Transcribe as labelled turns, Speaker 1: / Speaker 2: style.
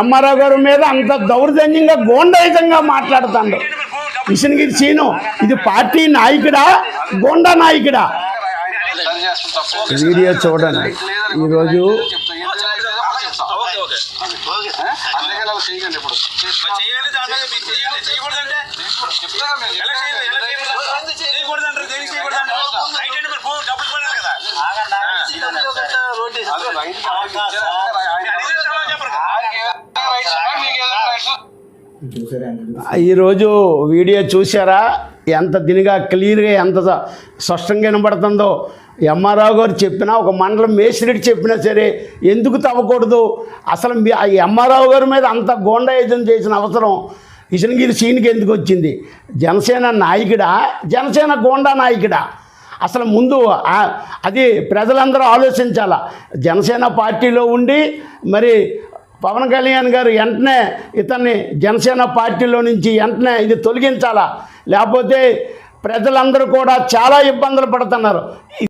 Speaker 1: MRO గారి మీద అంత దౌర్జన్యంగా గోండాయుతంగా మాట్లాడుతాడు. మిషన్గిరి సీను ఇది పార్టీ నాయకుడా గోండా నాయకుడా? వీడియో చూడండి. ఈరోజు
Speaker 2: చెప్తా
Speaker 1: ఈరోజు వీడియో చూసారా ఎంత దినిగా క్లియర్గా ఎంత స్పష్టంగా వినబడుతుందో. ఎంఆర్ఓ గారు చెప్పినా ఒక మండలం మేసిరెడ్డి చెప్పినా సరే ఎందుకు తవ్వకూడదు? అసలు మీ గారి మీద అంత గోండాయుధం చేసిన అవసరం ఇసనగిరి సీన్కి ఎందుకు వచ్చింది? జనసేన నాయకుడా? జనసేన గోండా నాయకుడా? అసలు ముందు అది ప్రజలందరూ ఆలోచించాల? జనసేన పార్టీలో ఉండి మరి పవన్ కళ్యాణ్ గారు వెంటనే ఇతన్ని జనసేన పార్టీలో నుంచి వెంటనే ఇది తొలగించాలా? లేకపోతే ప్రజలందరూ కూడా చాలా ఇబ్బందులు పడుతున్నారు.